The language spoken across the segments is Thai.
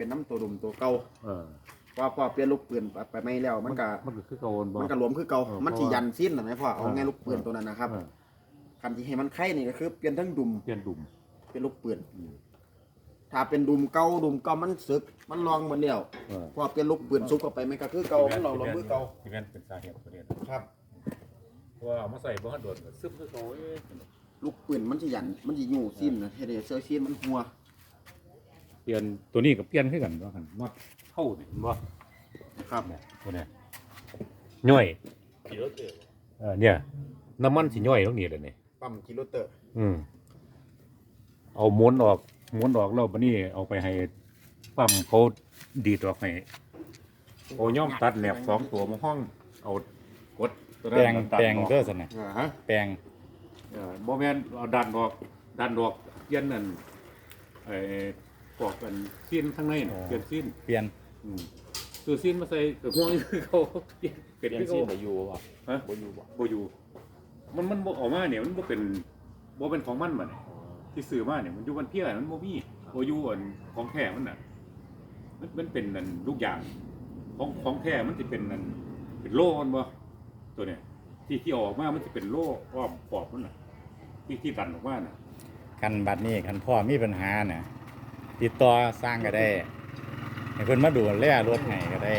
เป็นน้ำตัวดุมตัวเก่าเออพอพอเปลี่ยนลูกปืนไปไปไม่แล้ว มันก็มันก็คือเก่าบ่ มันก็หลวมคือเก่าเออมันสิยันสิ้นน่ะไหมพ่อเอาเออไงลูกปืนตัวนั้นนะครับเออคันที่ให้มันไข่นี่ก็คือเปลี่ยนทั้งดุมเปลี่ยนดุม เป็นลูกปืนอืม ถ้าเป็นดุมเก่าดุมเก่ามันสึก มันลองหมดแล้วเออพอเปลี่ยนลูกปืนซุกเข้าไปมันก็คือเก่ามันลองลงมือเก่าที่แม่นเป็นสาเหตุตัวนี้ครับเพราะว่าเอามาใส่บ่ทันโดนก็ซึมคือเก่าเอ๊ะลูกปืนมันสิยันมันสิอยู่สิ้นนะเฮ็ดให้เสื้อสิ้นมันหัวเป ลี่ยนตัวนี้ก็เปลี่ยนคือกันว่ากันน็อตเข้านี่เห็นบ่ครับเนี่ยตัวเนี้ยย่อยขี่รถเตอร์เออเนี่ยน้ำมันสิย่อยตรงนี้เลยนี่ปั๊มกิโลเตอร์ อืมเอาม้วนออกม้วนออกแล้วบัดนี้เอาไปให้ปั๊มเขาดีดออกให้โอ้ย่อมตัดแหลบสองตัวมาห้องเอากดตัวแปลงนั้นตัดแปลงออกเด้อสนะเออฮะแปลงเออบ่แม่นเอาดันออกดันออกเปลี่ยนนั่นไอ้ ปอกกันซีนข้างในน่ะเปลี่ยนซีนเปลี่ยน อืมซื้อซีนมาใส่กับห่วงนี่คือเขาเปลี่ยนเปลี่ยนเปลี่ยนคือซีเขานบ่อยู่บ่ฮะบ่อยู่บ่บ่อยู่ มันมันบ่ออกมาเนี่ยมันบ่เป็นบ่เป็นของมันบัดนี้ที่ซื้อมาเนี่ยมันอยู่บนเพียมันบ่มีบ่อยู่อันของแท้มันน่ะ มันมันเป็นนั่นลูกอย่างของของแท้มันสิเป็นนั่นเป็นโล่มันบ่ตัวเนี่ยที่ที่เอาออกมามันสิเป็นโล่รอบขอบมันน่ะที่ที่ดันออกมาน่ะคันบัดนี้คันพ่อมีปัญหาน่ะ ติดต่อสร้างก็ได้ให้เพิ่นมาดูแลรถให้ก็ได้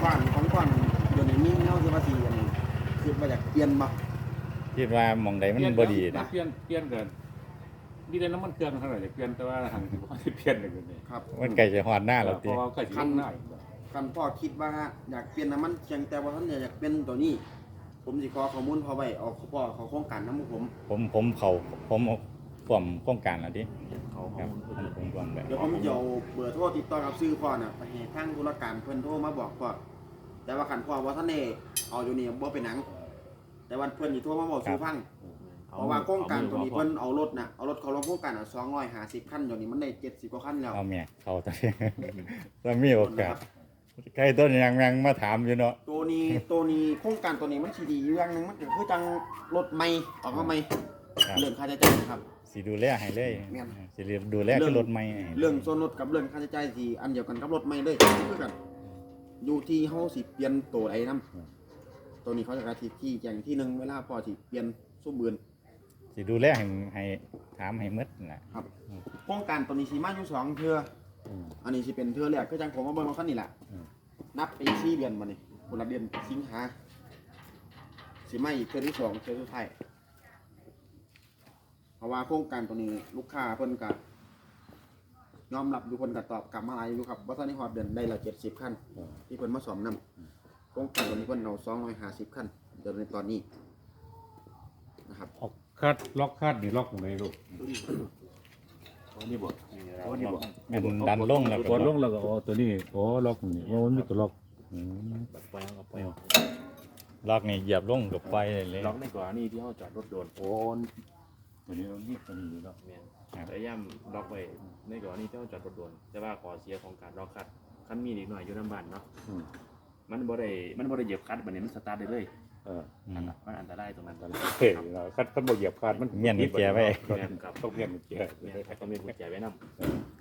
กว้างของกว้างเดี๋ยวนี้มีเงาสิว่าสิอันนี้คือมาจากเปลี่ยนบ่คิดว่าหมองใดมันบ่ดีนะเปลี่ยนเปลี่ยนเกินมีแต่น้ำมันเครื่องเท่าไหร่เปลี่ยนแต่ว่าทางที่บ่ได้เปลี่ยนเลยนี่ครับมันใกล้จะฮอดหน้าแล้วเพติราะว่าใกล้สิลงหน้าอีกแล้วคันพ่อคิดว่าอยากเปลี่ยนน้ำมันเชียงแต่ว่าท่านอยากเปลี่ยนตัวนี้ ผมสิขอข้อมูลพ่อไว้เอาพ่อเขาโครงการน้ำผม ผมผมเขาผม ร่วมโครงการแล้วดิเขาครับผมผมร่วมแบบเดี๋ยวผมจะเอาเบอร์โทรติดต่อกับซื้อพ่อน่ะไปให้ทางธุรการเพิ่นโทรมาบอกพ่อแต่ว่าคันพ่อว่าท่านเน่เอาอยู่นี่บ่เป็นหนัง แต่ว่าเพิ่นสิโทรมาบอกสู่ฟังเพราะว่าโครงการตัวนี้เพิ่นเอารถน่ะเอารถเขาลงโครงการอะ250คันเดี๋ยวนี้มันได้70กว่าคันแล้ว เอาแม่เขาตอนนี้ถ้ามีโอกาสใกล้ต้นยังยังมาถามอยู่เนาะตัวนี้ตัวนี้โครงการตัวนี้มันสิดีอยู่อย่างหนึงมันก็คือจังรถใหม่ออกมาใหม่ครับเรื่องค่าใช้จ่ายนะครับ สิดูแลให้เลยแม่นสิดูแลคือรถใหม่ให้เรื่องส่วนลดกับเรื่องค่าใช้จ่ายสิอันเดียวกันกับรถใหม่เลยคือกันอยู่ที่เฮาสิเปลี่ยนตัวใดนํตัวนี้เขาจะกระทิที่แจ้งที่หนึงเวลาพอสิเปลี่ยนสู้บืนสิดูแลให้ให้ถามให้หมดนั่นล่ะครับโครงการตัวนี้สิมาอยู่สองเทื่ออืม อันนี้สิเป็นเทื่อแรกคือจังผมมาเบิ่งรถคันนี้แหละอืม นับไป4เดือนมานี่คนละเดือนสิงหาสิมาอีกเทื่อที่สองเทื่อสุดท้าย เพราะว่าโครงการตัวนี้ลูกค้าเพิ่นก็ยอมรับอยู่เพิ่นก็ตอบกลับมาหลายอยู่ครับว่าตอนนี้ฮอดเดือนได้ละ70คันที่เพิ่นมาสอมนำโครงการวันนี้เพิ่นเอา250คันเดี๋ยวในตอนนี้นะครับออกคาดล็อกคาดนี่ล็อกตรงไหนลูกนี่บ่โอ้นี่บ่แม่นดันลงแล้วกก็ดลงแล้วก็อ๋อตัวนี้อ๋อล็อกตรงนี้ว่ามันมีตัวล็อกอืมแบบปล่อยเอาปล่อยเอาล็อกนี่เหยียบลงกับไฟเลยเลยล็อกในกรณีที่เขาจอดรถโดนโอ้ ตัวนี้มันมีตัวนี้อยู่แล้วแม่นพยายามล็อกไว้ในกรณีที่เขาจอดรถโดนแต่ว่าขอเสียของการล็อกคัดคันมีนิดหน่อยอยู่น้ำบ้านเนาะอืมมันบ่ได้มันบ่ได้เหยียบคัดบัดนี้มันสตาร์ทได้เลยเอออืนั่นมน่ะมันอันตรายตรงนั้นเฮ้ยคัดคัดบ่เหยียบคาดมันเมียนกุญแจไว้ แม่นครับต้องเมียนกุญแจ แม่นครับต้องมีกุญแจไว้นำ